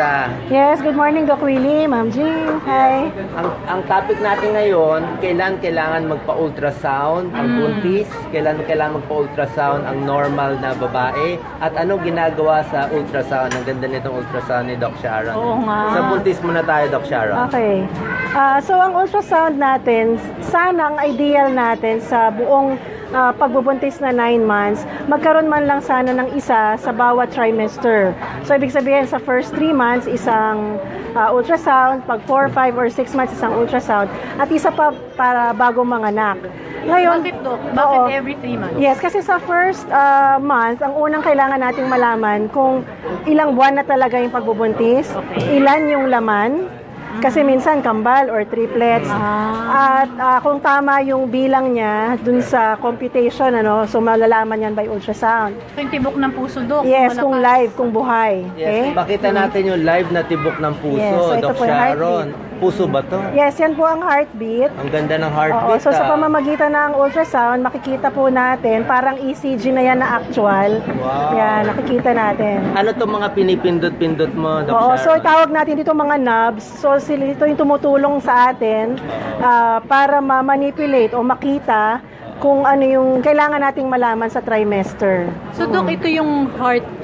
Teresa. Yes, good morning, Doc Willie, Ma'am Jean. Hi. Ang, ang topic natin ngayon, kailan kailangan magpa-ultrasound ang buntis, kailan kailangan magpa-ultrasound ang normal na babae, at ano ginagawa sa ultrasound. Ang ganda nitong ultrasound ni Doc Sharon. Oo nga. Sa buntis muna tayo, Doc Sharon. Okay. Ah, so, ang ultrasound natin, sana ang ideal natin sa buong ah, pagbubuntis na 9 months, magkaroon man lang sana ng isa sa bawat trimester. So, ibig sabihin, sa first 3 months, isang ah, ultrasound, pag 4, 5, or 6 months, isang ultrasound, at isa pa para bago manganak. Ngayon, Bakit, Dok? Bakit Oo. every three months? Yes, kasi sa first uh, month, ang unang kailangan nating malaman kung ilang buwan na talaga yung pagbubuntis, Okay. ilan yung laman, kasi minsan kambal or triplets. Ah. At uh, kung tama yung bilang niya dun sa computation, ano, so malalaman yan by ultrasound. So, yung tibok ng puso, Dok. Yes, malakas. kung live, kung buhay. Yes, Okay? makita natin yung live na tibok ng puso, Yes, so ito Doc po yung Sharon. Puso ba to? Yes, yan po ang heartbeat. Ang ganda ng Oo, heartbeat. so sa ah. pamamagitan ng ultrasound, makikita po natin, parang ECG na yan na actual. Wow. Yan, nakikita natin. Ano to mga pinipindot-pindot mo, Doc Oo, so Sharon? tawag natin dito mga knobs. So sila ito yung tumutulong sa atin ah, para ma-manipulate o makita kung ano yung kailangan nating malaman sa trimester. So, Dok, ito yung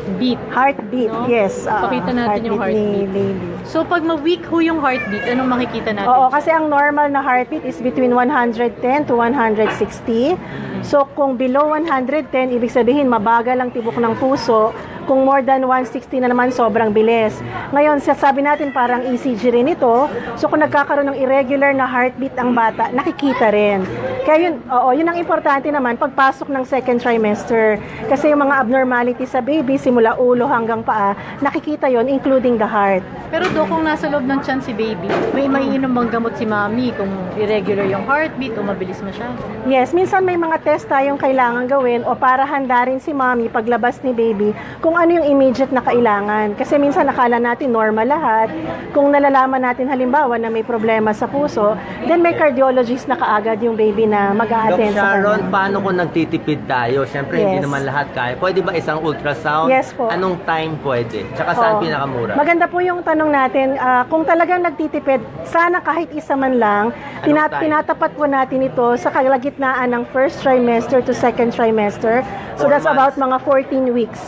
heartbeat. Heartbeat, No? yes. ah, Pakita natin yung ni heartbeat. baby. So, pag ma-weak ho yung heartbeat, anong makikita natin? Oo, kasi ang normal na heartbeat is between 110 to 160. So kung below 110, ibig sabihin mabagal ang tibok ng puso. Kung more than 160 na naman, sobrang bilis. Ngayon, sasabi natin parang ECG rin ito. So kung nagkakaroon ng irregular na heartbeat ang bata, nakikita rin. Kaya yun, oo, yun ang importante naman pagpasok ng second trimester. Kasi yung mga abnormality sa baby, simula ulo hanggang paa, nakikita yon including the heart. Pero, Dok, kung nasa loob ng tiyan si baby, may maiinom bang gamot si mami kung irregular yung heartbeat o mabilis masyado? Yes, minsan may mga test tayong kailangan gawin o para handa rin si mommy paglabas ni baby kung ano yung immediate na kailangan. Kasi minsan nakala natin normal lahat. Kung nalalaman natin halimbawa na may problema sa puso, then may cardiologist na kaagad yung baby na mag attend sa Sharon, kanya. paano kung nagtitipid tayo? Siyempre, hindi Yes. naman lahat kaya. Pwede ba isang ultrasound? Yes po. Anong time pwede? Tsaka saan Oo. pinakamura? Maganda po yung tanong natin, ah, kung talagang nagtitipid, sana kahit isa man lang, tina- time? tinatapat po natin ito sa kalagitnaan ng first trimester to second trimester. So Four that's months. about mga 14 weeks.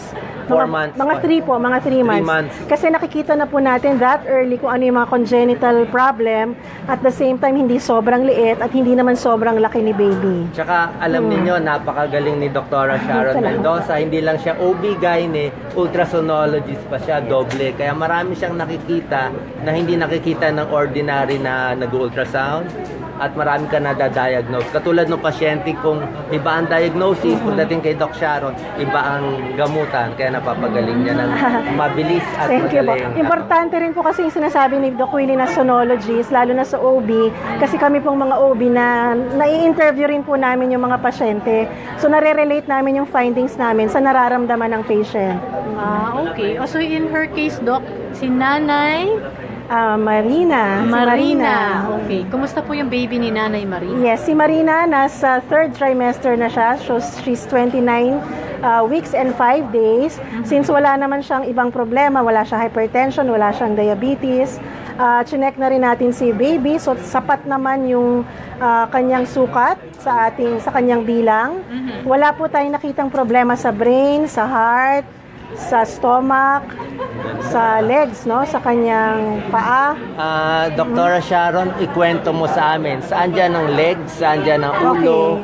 Four mga, months Mga. 3 po, mga 3 months. months. Kasi nakikita na po natin that early kung ano yung mga congenital problem at the same time hindi sobrang liit at hindi naman sobrang laki ni baby. Tsaka alam ninyo, napakagaling ni Dr. Sharon Hmm. Salamat. Mendoza. Hindi lang siya OB-GYN, ultrasonologist pa siya, doble. Kaya marami siyang nakikita na hindi nakikita ng ordinary na nag-ultrasound at marami ka nadadiagnose. Katulad ng pasyente kung iba ang diagnosis, Hmm. pagdating kay Doc Sharon, iba ang gamutan. Kaya napapagaling niya ng mabilis at Thank you po. magaling. Importante rin po kasi yung sinasabi ni Doc Willie na sonologist, lalo na sa OB, kasi kami pong mga OB na nai-interview rin po namin yung mga pasyente. So nare-relate namin yung findings namin sa nararamdaman ng patient. Ah, okay. Oh, so, in her case, Dok, si Nanay Ah, Marina. si Marina. Okay. Kumusta po yung baby ni Nanay Marina? Yes, si Marina nasa third trimester na siya. So she's 29 uh, weeks and 5 days. Since wala naman siyang ibang problema, wala siyang hypertension, wala siyang diabetes. Uh, chinek na rin natin si baby. So sapat naman yung uh, kanyang sukat sa ating sa kanyang bilang. Wala po tayong nakitang problema sa brain, sa heart, sa stomach, sa legs, no, sa kanyang paa. Ah, Doktora Sharon, ikwento mo sa amin, saan dyan ang legs, saan dyan ang ulo,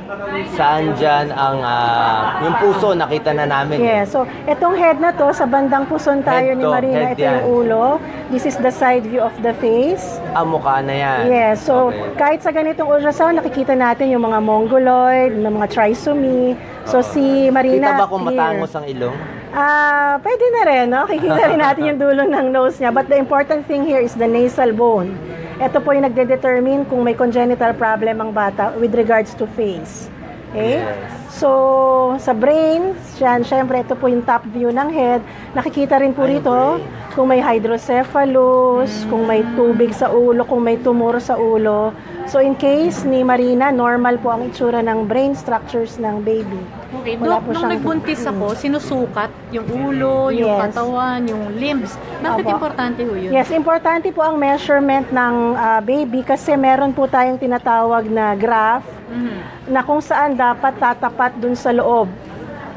saan dyan ang, ah, yung puso, nakita na namin. eh. Yeah, so itong head na to, sa bandang puson tayo Head ni to, Marina, head ito yung yan. ulo. This is the side view of the face. Ah, mukha na yan. Yeah, so Okay. kahit sa ganitong ultrasound, nakikita natin yung mga mongoloid, yung mga trisomy. So si Marina, Kita ba kung clear. matangos ang ilong? Ah, pwede na rin, no? Kikita rin natin yung dulo ng nose niya. But the important thing here is the nasal bone. Ito po yung nagde-determine kung may congenital problem ang bata with regards to face. Okay? Yes. So, sa brain, siyan, syempre, ito po yung top view ng head. Nakikita rin po rito. Kung may hydrocephalus, kung may tubig sa ulo, kung may tumor sa ulo. So in case ni Marina, normal po ang itsura ng brain structures ng baby. Okay, Wala Dok, po nung nagbuntis ako, sinusukat yung ulo, yung Yes. katawan, yung limbs. Bakit Opo. importante ho yun? Yes, importante po ang measurement ng ah, baby kasi meron po tayong tinatawag na graph Mhm. na kung saan dapat tatapat dun sa loob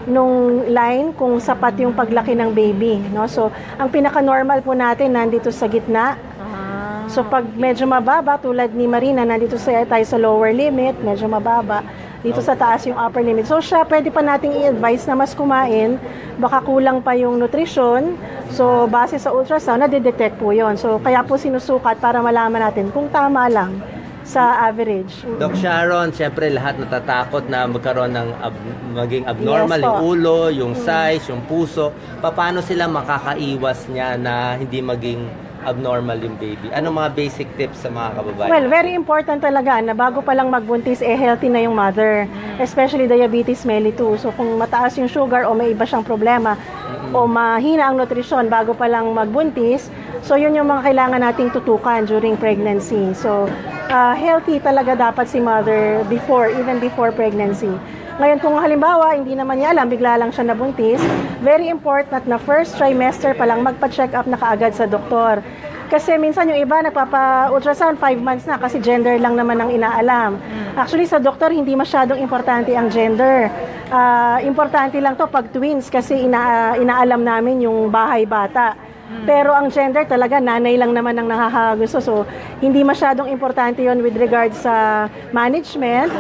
nung line kung sapat yung paglaki ng baby, no? So, ang pinaka-normal po natin nandito sa gitna. Ah. So, pag medyo mababa tulad ni Marina, nandito sa tayo sa lower limit, medyo mababa. Dito sa taas yung upper limit. So, siya pwede pa nating i-advise na mas kumain. Baka kulang pa yung nutrition. So, base sa ultrasound, nadidetect po yon So, kaya po sinusukat para malaman natin kung tama lang sa average. Doc Sharon, siyempre lahat natatakot na magkaroon ng ab- maging abnormal Yes po. yung ulo, yung size, yung puso. Paano sila makakaiwas niya na hindi maging abnormal yung baby? Anong mga basic tips sa mga kababayan? Well, very important talaga na bago pa lang magbuntis, eh healthy na yung mother. Especially diabetes mellitus. So kung mataas yung sugar o may iba siyang problema o mahina ang nutrisyon bago pa lang magbuntis, so yun yung mga kailangan nating tutukan during pregnancy. So uh, healthy talaga dapat si mother before, even before pregnancy. Ngayon kung halimbawa hindi naman niya alam, bigla lang siya nabuntis, very important na first trimester pa lang magpa-check up na kaagad sa doktor. Kasi minsan yung iba nagpapa-ultrasound 5 months na kasi gender lang naman ang inaalam. Actually sa doktor hindi masyadong importante ang gender. Ah, importante lang to pag twins kasi ina, inaalam namin yung bahay bata. Pero ang gender talaga nanay lang naman ang nakakagusto. So hindi masyadong importante yon with regards sa management.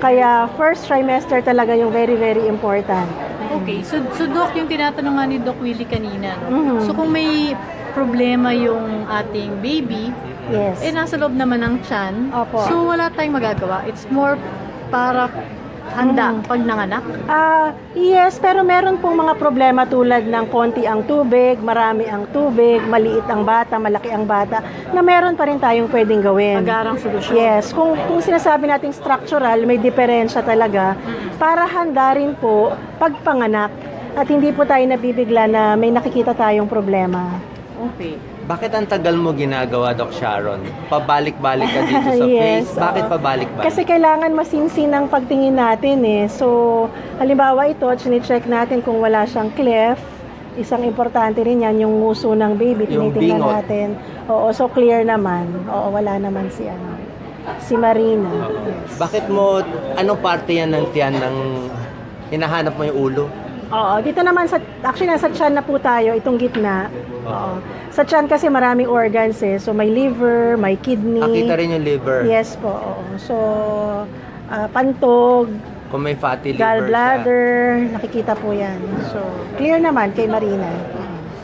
Kaya first trimester talaga yung very very important. Okay, so, so Doc, yung tinatanong nga ni Doc Willie kanina, no? Mhm. so kung may problema yung ating baby, Yes. eh nasa loob naman ng tiyan, Opo. so wala tayong magagawa. It's more para handa pag nanganak. Ah, yes, pero meron pong mga problema tulad ng konti ang tubig, marami ang tubig, maliit ang bata, malaki ang bata, na meron pa rin tayong pwedeng gawin. Agarang solusyon. Yes, kung, kung sinasabi nating structural, may diferensya talaga para handa rin po pagpanganak at hindi po tayo nabibigla na may nakikita tayong problema. Okay. Bakit ang tagal mo ginagawa, Doc Sharon? Pabalik-balik ka dito sa Yes, face. Bakit oo. pabalik-balik? Kasi kailangan masinsin ang pagtingin natin eh. So, halimbawa ito, chine-check natin kung wala siyang cleft. Isang importante rin yan, yung nguso ng baby, Yung tinitingnan bingot. natin. Oo, so clear naman. Oo, wala naman si ano. Si Marina. Yes. Bakit mo, anong parte yan ng tiyan ng hinahanap mo yung ulo? Oo, dito naman sa actually nasa tiyan na po tayo, itong gitna. Oo. Sa tiyan kasi maraming organs eh. So may liver, may kidney. Nakita rin yung liver. Yes po. Oo. So ah, pantog, Kung may fatty liver siya. gallbladder, nakikita po 'yan. So clear naman kay Marina.